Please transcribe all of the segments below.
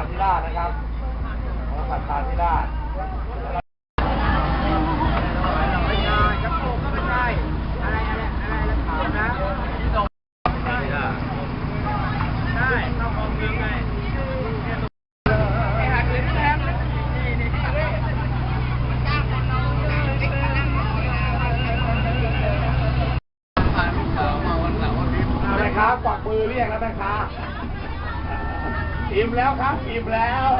ากษัตริย์ตาธิราชนะครับกษัตริย์ตาธิราชไม่ใช่ครับผมก็ไม่ใช่อะไรอะไรอะไรแล้วถามนะใช่เข้ามองมืองไงไอ้หักเหรียญแทนนี่นี่แม่ค้ากวักมือเรียกแล้วแม่ค้า อิ่มแล้วครับอิ่มแล้ว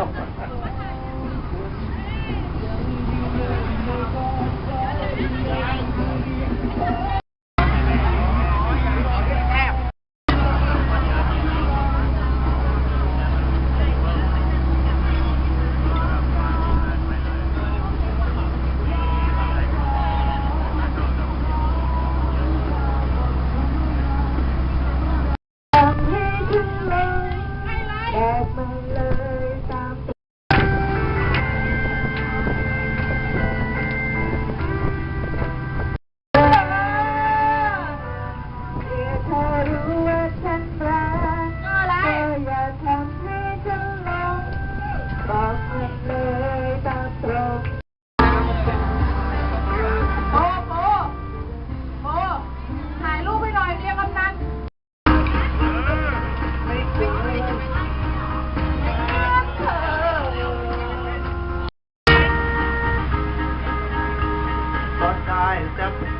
ได้แต่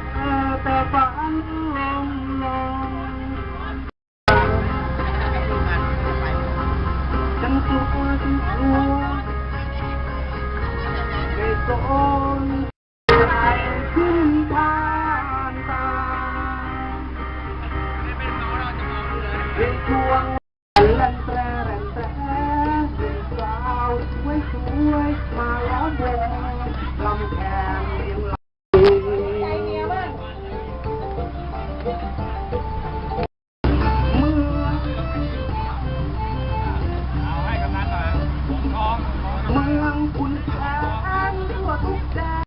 แต่ฝันลงลงฉันกลัวที่กลัวไม่สนใจขึ้นทางตาเป็นช่วงแลนแตรแลนแตรสาวสวยสวยมาล้อมวงลำแขน เมืองคุณแผนทั่วทุกแดน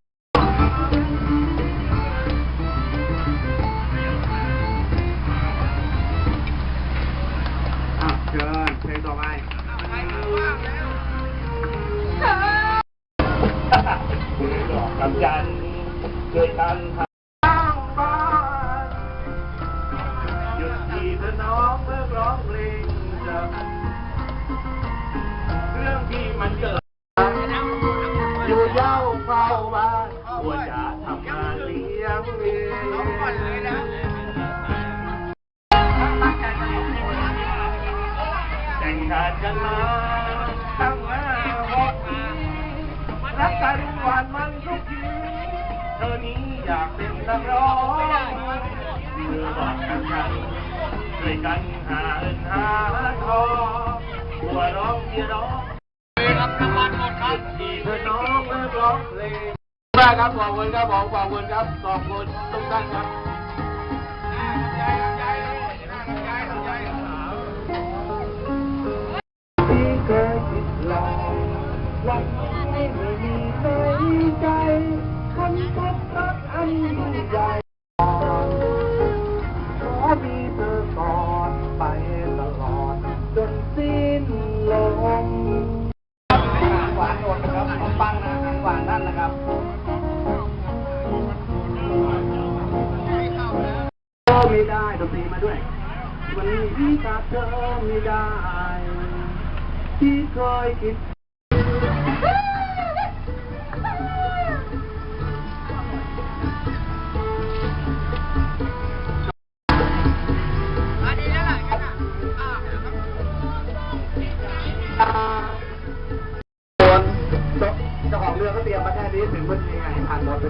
อะเชิญเพลงต่อไปดอกกำจันด้วยกันทานกันมาทั้งห้าหกปีรักกันหวานมันทุกทีเธอนี้อยากเป็นนักร้องเธอบอกกันกันช่วยกันหาเงินหาทองหัวร้องที่ร้องครับน้ำมันหมดครับที่เธอน้องเลิกร้องเพลงมากครับขอบคุณครับขอบคุณครับขอบคุณทุกท่านครับ ใจคนพบรักอันยิ่งใหญ่ขอมีเธอกอนไปตลอด จนสิ้นลมหวานโดดนะครับปังนะหวานนั่นนะครับก็ไม่ได้ดนตรีมาด้วย วันนี้ขาดเธอไม่ได้ ที่เคยคิด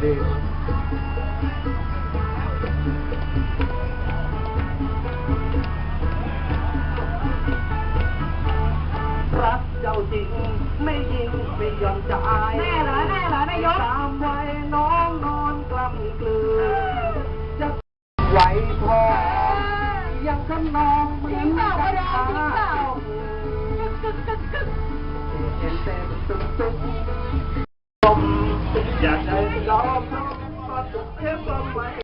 ดพอดีรักเจ้าจริง ไม่ยิงไม่ยอมจ่ายแน่เหรอแน่เหรอนายกตามไว้น้องนอนกล้ำกลืนจะไหวพอยังทำนองเหมืจอรินงเปล่ากักระนดองจริงเปล่ากึกกึกกึกกึกเห็นเต็มตุ้มตุ้มลมอยากได้ ล้อมก็ตุกเทพก็ไม่